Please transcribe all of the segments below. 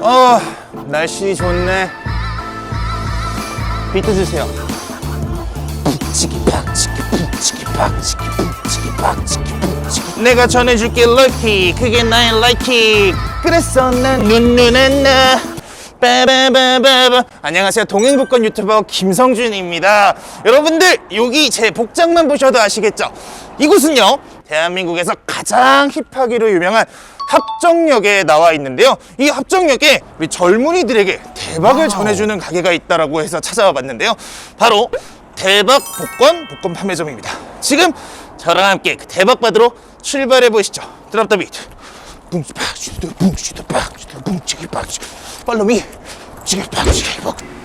어, 날씨 좋네. 비트 주세요. 푹치기 팍치기 푹치기 팍치기 푹치기 팍치기 푹치기 내가 전해줄게 럭키 그게 나의 라이키 그래서 난 눈눈한 나 빠바바바바. 안녕하세요. 동행복권 유튜버 김성준입니다. 여러분들 여기 제 복장만 보셔도 아시겠죠? 이곳은요 대한민국에서 가장 힙하기로 유명한 합정역에 나와 있는데요. 이 합정역에 우리 젊은이들에게 대박을 전해주는 가게가 있다라고 해서 찾아와 봤는데요. 바로 대박 복권 복권 판매점입니다. 지금 저랑 함께 그 대박 받으러 출발해 보시죠. 드랍 더 비트. 붕치 팍치도 붕치도 팍치도 붕치기 팍치. 팔로미 치기 팍치기 팍.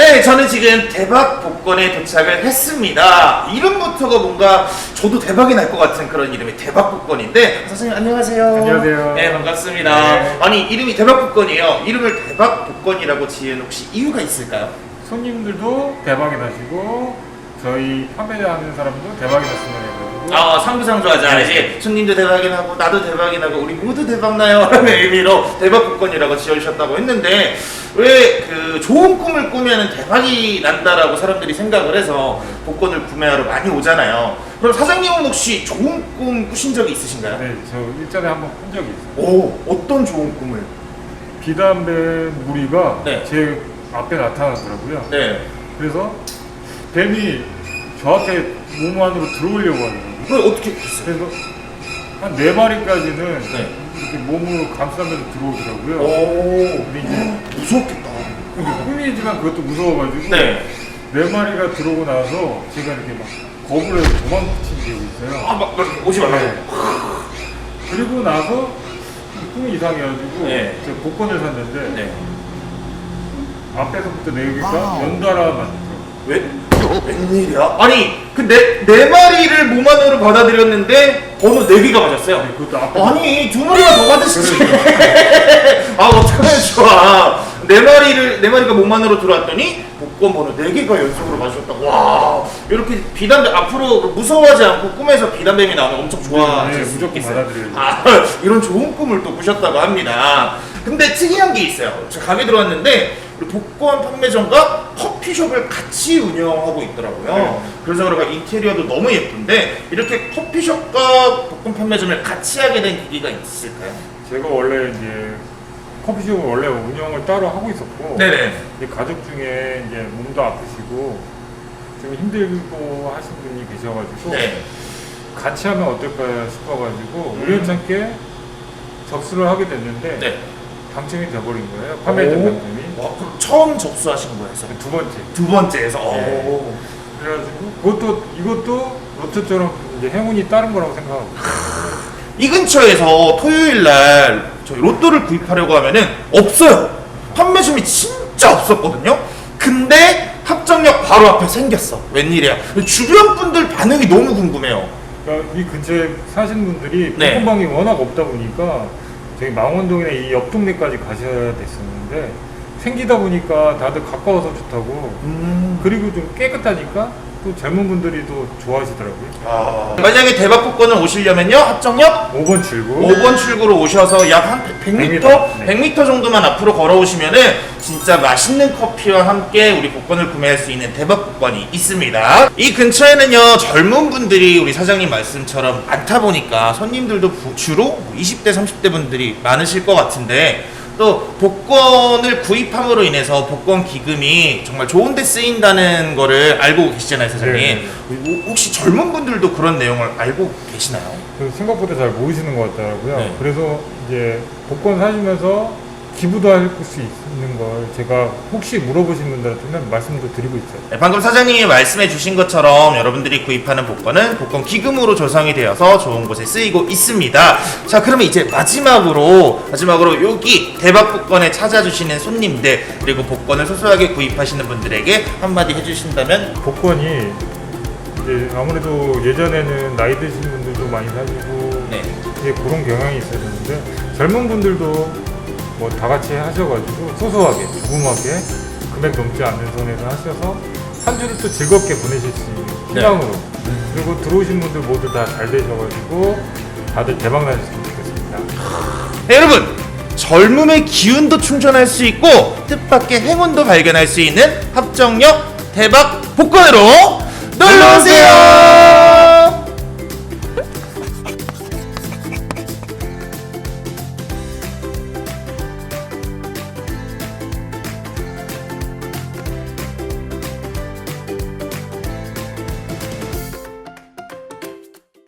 네, 저는 지금 대박 복권에 도착을 했습니다. 이름부터가 뭔가 저도 대박이 날 것 같은 그런 이름이 대박 복권인데 선생님 안녕하세요. 안녕하세요. 네, 반갑습니다. 네. 아니 이름이 대박 복권이에요. 이름을 대박 복권이라고 지은 혹시 이유가 있을까요? 손님들도 대박이 나시고 저희 판매하는 사람도 대박이 났으면 해가지고 아 상부상조하자 네. 이제 손님도 대박이 나고 나도 대박이 나고 우리 모두 대박 나요 라는 의미로 대박 복권이라고 지어주셨다고 했는데 왜 그 좋은 꿈을 꾸면 대박이 난다라고 사람들이 생각을 해서 복권을 구매하러 많이 오잖아요 그럼 사장님은 혹시 좋은 꿈 꾸신 적이 있으신가요? 네, 저 일전에 한번 본 적이 있어요. 오 어떤 좋은 꿈을? 비담배 무리가 네. 제 앞에 나타나더라고요. 네 그래서 뱀이 저한테 몸 안으로 들어오려고 하더라고요. 그걸 어떻게 했어요? 그래서 한 네 마리까지는 네. 이렇게 몸으로 감싸면서 들어오더라고요. 오 근데 이제 무섭겠다 근데 꿈이지만 그것도 무서워가지고 네. 네 마리가 들어오고 나서 제가 이렇게 막 겁을 해서 도망친 적이 있어요. 아막 오지 말라고 네. 그리고 나서 꿈이 이상해가지고 네. 제가 복권을 샀는데 네. 앞에서부터 네 개가 연달아 맞더라고요. 왜? 웬일이야? 아니 그네네 마리를 몸 안으로 받아들였는데 번호 네 개가 맞았어요. 네, 그것도 아니 두 마리가 더 받으시지. 아 어떡하면 좋아. 네 마리를 네 마리가 몸 안으로 들어왔더니 복권 번호 네 개가 연속으로 맞으셨다고. 와 이렇게 비담배 앞으로 무서워하지 않고 꿈에서 비담뱀이 나오면 엄청 네, 좋아하실 수 무조건 있겠어요. 받아들여요. 아 이런 좋은 꿈을 또 꾸셨다고 합니다. 근데 특이한 게 있어요. 제가 가게 들어왔는데 복권 판매점과 커피숍을 같이 운영하고 있더라고요. 네. 그래서 그런가 인테리어도 너무 예쁜데 이렇게 커피숍과 복권 판매점을 같이 하게 된 계기가 있을까요? 제가 원래 이제 커피숍을 원래 운영을 따로 하고 있었고 네네. 이제 가족 중에 이제 몸도 아프시고 좀 힘들고 하신 분이 계셔가지고 네. 같이 하면 어떨까 싶어가지고 음. 우연찮게 접수를 하게 됐는데 네. 당첨이 돼버린 거예요. 판매점 오. 당첨이 와, 그럼 처음 접수하신 거였어요? 두 번째. 두 번째에서. 네. 오. 그래가지고 그것도 이것도 로또처럼 이제 행운이 따른 거라고 생각하고 이 근처에서 토요일 날 저희 로또를 구입하려고 하면은 없어요. 판매점이 진짜 없었거든요. 근데 합정역 바로 앞에 생겼어. 웬일이야. 주변 분들 반응이 너무 궁금해요. 그러니까 이 근처에 사시는 분들이 네. 복권방이 워낙 없다 보니까 저희 망원동이나 이 옆 동네까지 가셔야 됐었는데 생기다 보니까 다들 가까워서 좋다고 음. 그리고 좀 깨끗하니까 또 젊은 분들이 또 좋아하시더라고요. 아. 만약에 대박 복권을 오시려면요. 합정역 5번 출구 5번 출구로 오셔서 약 한 100m? 100m? 100m 정도만 앞으로 걸어오시면은 진짜 맛있는 커피와 함께 우리 복권을 구매할 수 있는 대박 복권이 있습니다. 이 근처에는요, 젊은 분들이 우리 사장님 말씀처럼 많다 보니까 손님들도 부- 주로 20대, 30대 분들이 많으실 것 같은데 또 복권을 구입함으로 인해서 복권 기금이 정말 좋은 데 쓰인다는 거를 알고 계시잖아요, 사장님. 네. 혹시 젊은 분들도 그런 내용을 알고 계시나요? 그 생각보다 잘 모르시는 것 같더라고요. 네. 그래서 이제 복권 사시면서 기부도 할 수 있는 걸 제가 혹시 물어보신 분들한테는 말씀도 드리고 있어요. 네, 방금 사장님이 말씀해 주신 것처럼 여러분들이 구입하는 복권은 복권 기금으로 조성이 되어서 좋은 곳에 쓰이고 있습니다. 자, 그러면 이제 마지막으로 마지막으로 여기 대박 복권에 찾아주시는 손님들 그리고 복권을 소소하게 구입하시는 분들에게 한마디 해주신다면 복권이 이제 아무래도 예전에는 나이 드신 분들도 많이 사시고 네. 이제 그런 경향이 있었는데 젊은 분들도 뭐 다 같이 하셔가지고 소소하게 조그맣게 금액 넘지 않는 선에서 하셔서 한 주를 또 즐겁게 보내실 수 있는 희망으로. 그리고 들어오신 분들 모두 다 잘 되셔가지고 다들 대박 나셨으면 좋겠습니다. 네, 여러분 젊음의 기운도 충전할 수 있고 뜻밖의 행운도 발견할 수 있는 합정역 대박 복권으로 놀러 오세요